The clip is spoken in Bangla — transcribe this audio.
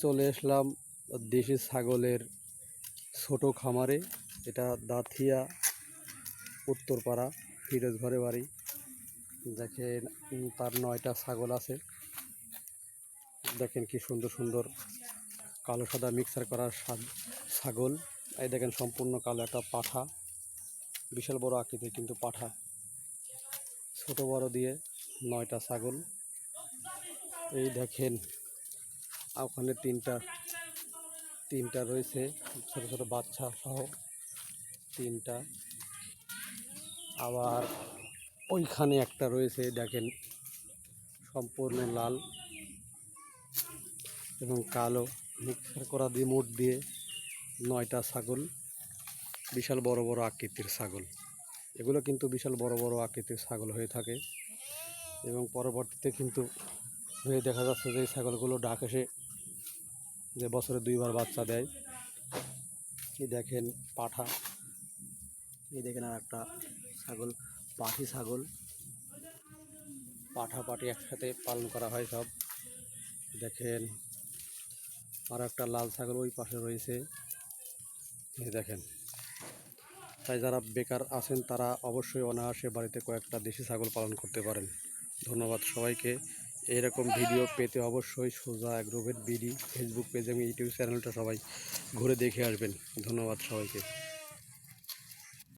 চলে আসলাম দেশি ছাগলের ছোট খামারে। এটা দাথিয়া উত্তরপাড়া ফিরোজ ঘরে বাড়ি। দেখেন তার নয়টা ছাগল আছে। দেখেন কি সুন্দর সুন্দর কালো সাদা মিক্সার করা ছাগল। এই দেখেন সম্পূর্ণ কালো একটা পাঠা। বিশাল বড় আকৃতির কিন্তু পাঠা। ছোট বড় দিয়ে নয়টা ছাগল। এই দেখেন ওখানে তিনটা তিনটা রয়েছে, ছোট ছোট বাচ্চা সহ তিনটা। আবার ওইখানে একটা রয়েছে, দেখেন, সম্পূর্ণ লাল এবং কালো। মিক্সার করা দিয়ে, মোট দিয়ে নয়টা ছাগল, বিশাল বড় বড় আকৃতির ছাগল। এগুলো কিন্তু বিশাল বড় বড় আকৃতির ছাগল হয়ে থাকে এবং পরবর্তীতে কিন্তু হয়ে দেখা যাচ্ছে যে এই ছাগলগুলো ডাক এসে যে বছরে দুইবার বাচ্চা দেয়। এই দেখেন পাঠা। এই দেখেন আর একটা ছাগল, পাঠি ছাগল। পাঠা পাটি একসাথে পালন করা হয় সব। দেখেন আর একটা লাল ছাগল ওই পাশে রয়েছে। এই দেখেন। তাই যারা বেকার আছেন তারা অবশ্যই অনায়াসে বাড়িতে কয়েকটা দেশি ছাগল পালন করতে পারেন। ধন্যবাদ সবাইকে। এইরকম ভিডিও পেতে অবশ্যই সোজা অ্যাগ্রোভেট বিডি ফেসবুক পেজ এবং ইউটিউব চ্যানেলটা সবাই ঘুরে দেখে আসবেন। ধন্যবাদ সবাইকে।